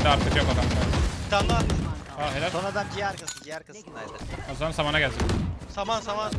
Bende artık yok adam. Bir tane daha. Aa helal. Son adam C arkası, C arkasındaydı. O zaman samana gelecek. Saman saman.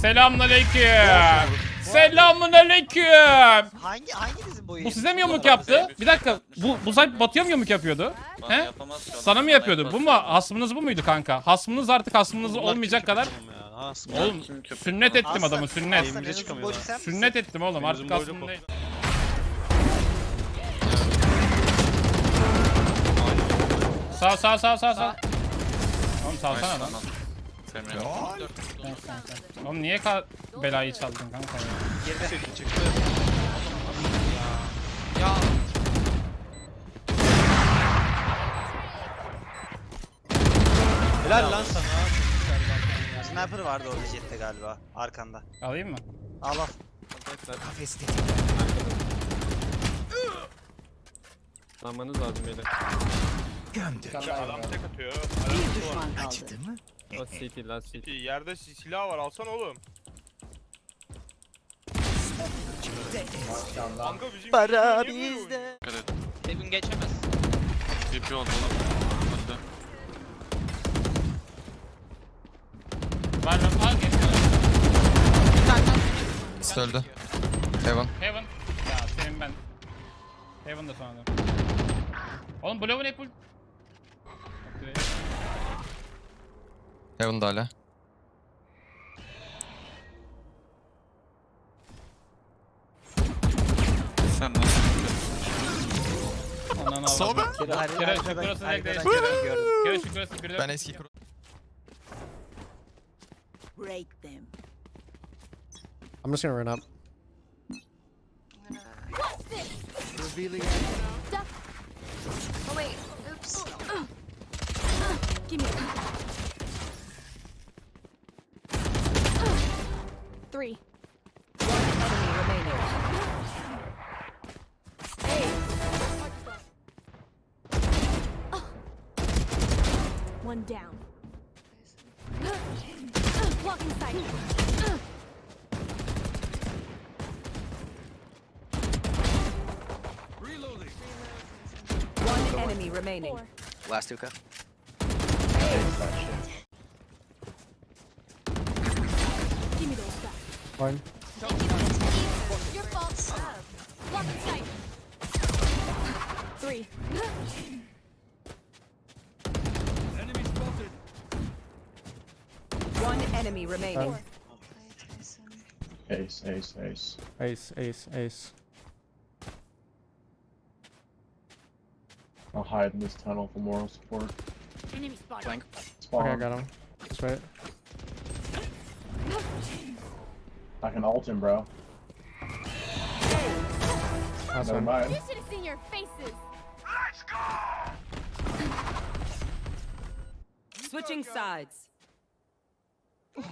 Selamun aleyküm. Selamun aleyküm. Hangi hanginizin boyu? Bu size mi yamuk yaptı? Bir dakika. Bu bu sayf Batu'ya mı yamuk yapıyordu? Bana He? yapamaz. Sana mı Bana yapıyordu? Bu mu? Hasmınız bu muydu kanka? Hasmınız artık hasmınız olmayacak kadar. oğlum sünnet ettim adamı sünnet. Çıkamıyor sen misin? Sünnet ettim oğlum artık boylu hasmım değil. Sağ sağ sağ sağ sağ. Oğlum salsana lan. Thanks, thanks, thanks. Oğlum niye ka belayı çaldın kanka ya? Girdi. Çıktı. Helal lan sana. Sniper vardı orada jette galiba. Arkanda. Alayım mı? Al al. Almanız lazım beyler. Adam tek atıyor. Bir düşman kaldı. Last city, last city. Yerde si- silah var alsana oğlum. Kanka bizim Para niye böyle bizde. Dikkat et. Evin geçemez. TP oldu oğlum. Hadi. Var var. Al gel. Söldü. Heaven. Heaven. Ya senin ben. Heaven da sonra. Oğlum Blow'un hep ul... Heaven da hala. Sen nasıl? Al. Sobe. Bir de. Ben eski Break them. I'm just gonna run up. Oh wait, oops. Give me. Three. Enemy remaining. One down. Blocking sight. One enemy remaining. Four. Last hookah. Give One. Your fault. Blocking sight. Three. One enemy remaining. Ace, ace, ace. Ace, ace, ace. I'll hide in this tunnel for moral support. Enemy spotted. Flank. Spawn. Okay, I got him. Just wait. I can ult him, bro. Last Never mind. You should have seen your faces. Switching sides.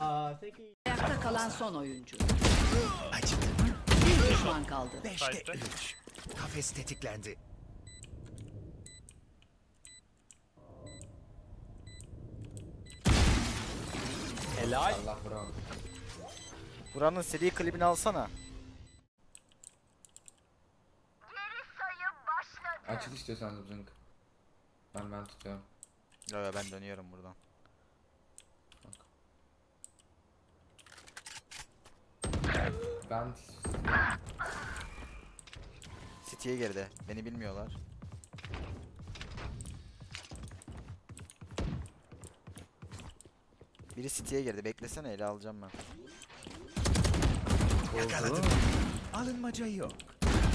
Ayakta kalan son oyuncu. Bir düşman kaldı. Site'de. Kafes tetiklendi. Helal. Allah bravo. Buranın seri klibini alsana. Açıl istiyorsan zınk. Ben ben tutuyorum. Yo yo ben dönüyorum buradan. Ben City'ye girdi. Beni bilmiyorlar. Biri City'ye girdi. Beklesene ele alacağım ben.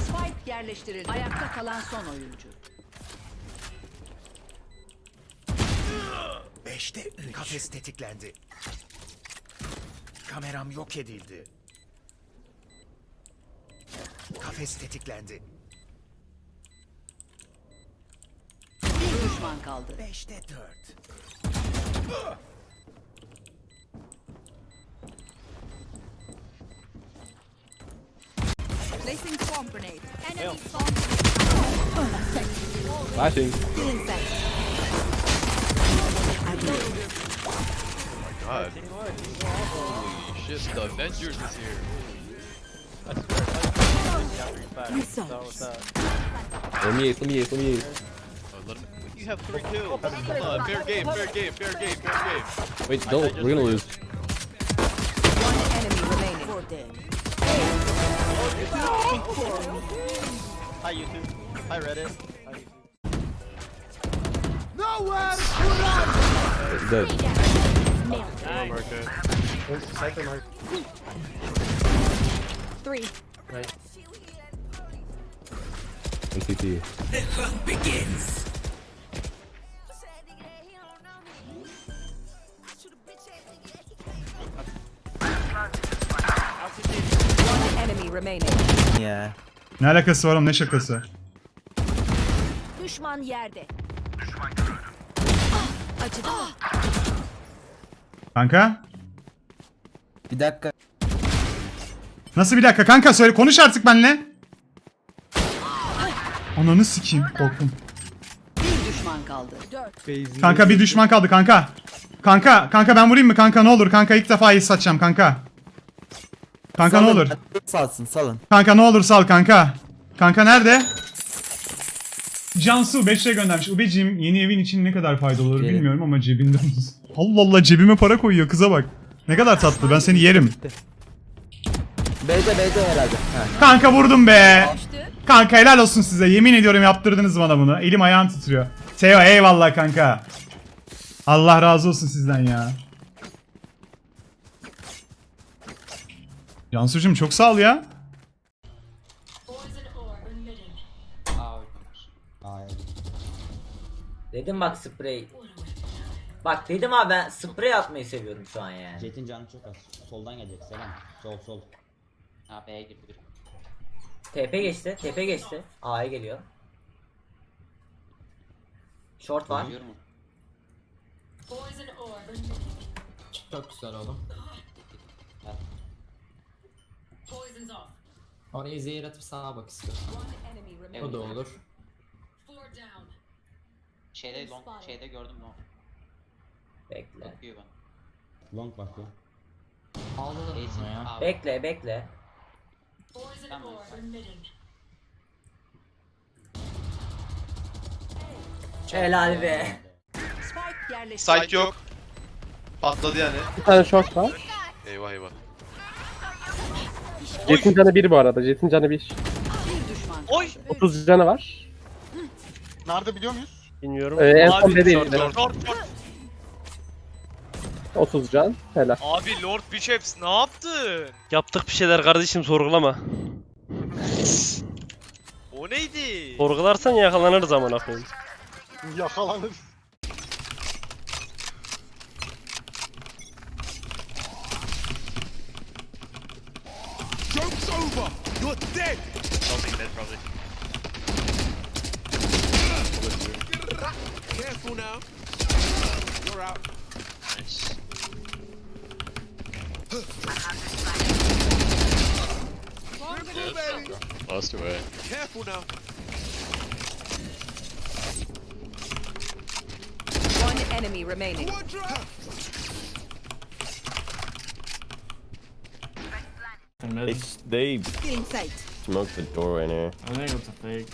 Spike yerleştirildi. Ayakta kalan son oyuncu. Beşte Kafes tetiklendi. Kameram yok edildi. Kafes tetiklendi. Bir düşman kaldı. Beşte dört. Placing swamp grenade. Enemy spawn. Flashing. God. Holy shit, the Avengers is here. i swear to Let me use, let me use, let me use. You have three kills. Come on, fair game, fair game, fair game, fair game. Wait, don't, we're gonna lose. Hi YouTube. Hi Reddit. Hi YouTube. Nowhere to run! It's dead. Nice. Three. Right. ACT. The hunt begins. Enemy remaining. Ya. Ne alakası var oğlum ne şakası? Düşman yerde. Acıdı. Kanka? Bir dakika. Nasıl bir dakika kanka söyle konuş artık benle. Ananı sikeyim korktum. Bir düşman kaldı. Kanka bir düşman kaldı kanka. Kanka kanka ben vurayım mı kanka ne olur kanka ilk defa iyi satacağım kanka. Kanka ne olur. Salsın salın. Kanka ne olur sal kanka. Kanka nerede? Cansu 5 şey göndermiş. Ubeciğim yeni evin için ne kadar faydalı olur bilmiyorum ama cebinde Allah Allah cebime para koyuyor kıza bak. Ne kadar tatlı ben seni yerim. B'de B'de herhalde. Kanka vurdum be. Kanka helal olsun size. Yemin ediyorum yaptırdınız bana bunu. Elim ayağım titriyor. Teo eyvallah kanka. Allah razı olsun sizden ya. Cansucuğum çok sağ ol ya. Dedim bak sprey. Bak dedim abi ben sprey atmayı seviyorum şu an yani. Jet'in canı çok az. Soldan gelecek. Selam. Sol sol. Ha B'ye girdi biri. TP geçti. TP geçti. A'ya geliyor. Short var. Mu? Çok güzel oğlum. Oraya zehir atıp sağa bak istiyorsan. O da olur. Şeyde long, şeyde gördüm long. Bekle. Bakıyor ben. Long bakıyor. Aldılar bunu ya. Abi, Bekle bekle. tamam. Helal be. Spike. Site yok. Patladı yani. Bir tane short var. Eyvah eyvah. Jet'in canı 1 bu arada. Jet'in canı 1. Bir düşman kaldı. 30 canı var. Nerede biliyor muyuz? Bilmiyorum. Ee, en son Abi, dediğim short, short, short. 30 can. Helal. Abi Lord Bishops ne yaptın? Yaptık bir şeyler kardeşim sorgulama. O neydi? Sorgularsan yakalanırız amına koyayım. Yakalanır. Joke's over. You're dead. Something dead probably. Careful now. You're out. Nice. Lost away. Careful now. One enemy remaining. They, they smoked the door right there. I think it's a fake.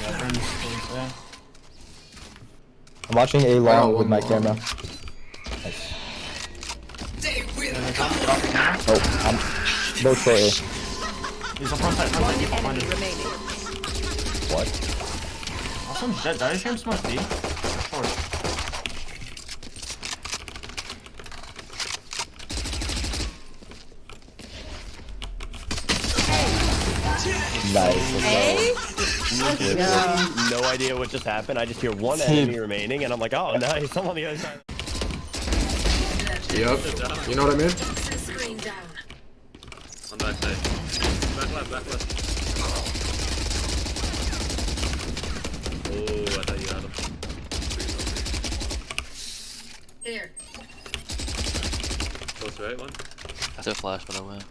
Yeah, there. I'm watching A long oh, with my more. camera. Nice. Oh, I'm no short A. He's on front side, front side. What? Awesome dead. Did I just hear him smoke B? Nice. No idea what just happened. I just hear one enemy remaining, and I'm like, oh, nice. I'm on the other side. Yep. You know what I mean? On that side. Back left, back left. Oh, I thought you had him. Here. Close right one. I took flash, but I went.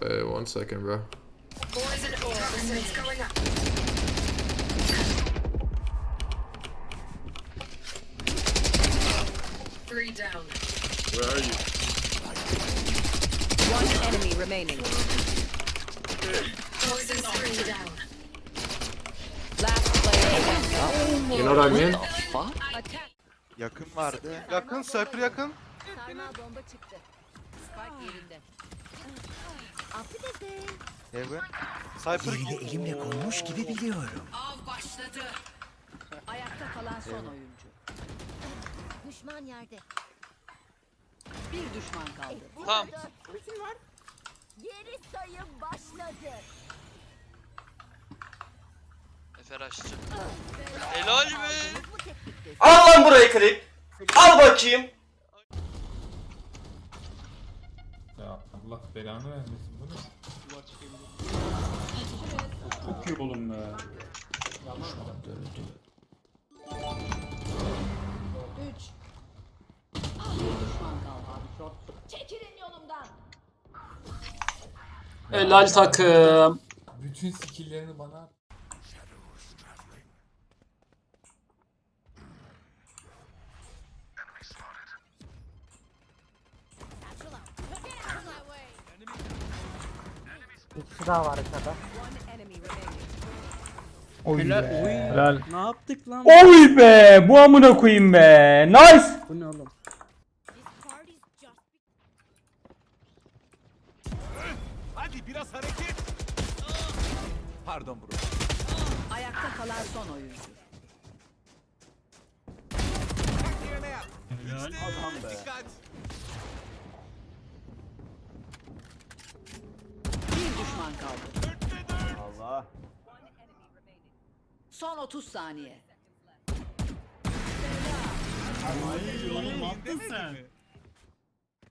Wait one second, bro. Where are you? One enemy remaining. Last player. You know what I mean? Yakın vardı. Yakın, sniper yakın. Sarmal bomba çıktı. Spike yerinde. Heaven. Sniper elimle koymuş gibi biliyorum. Av başladı. Ayakta kalan son oyuncu. Düşman yerde. Bir düşman kaldı. Tamam. Geri sayım başladı. Efer aşçı. Helal be. Al lan burayı klip. Al bakayım. Ya Allah belanı vermesin bu ne? Çok iyi oğlum be. Düşman kaldı. Çekilin yolumdan. Helal takım. Bütün skill'lerini bana One enemy remaining. Oy be. Helal. Ne yaptık lan? Oy be. Bu amına koyayım be. Nice. Bu ne oğlum? Hadi biraz hareket. Pardon bro. Ayakta kalan son oyuncu. Adam be. Dikkat. Bir düşman kaldı. Allah. Son 30 saniye. Oğlum ne yaptın sen?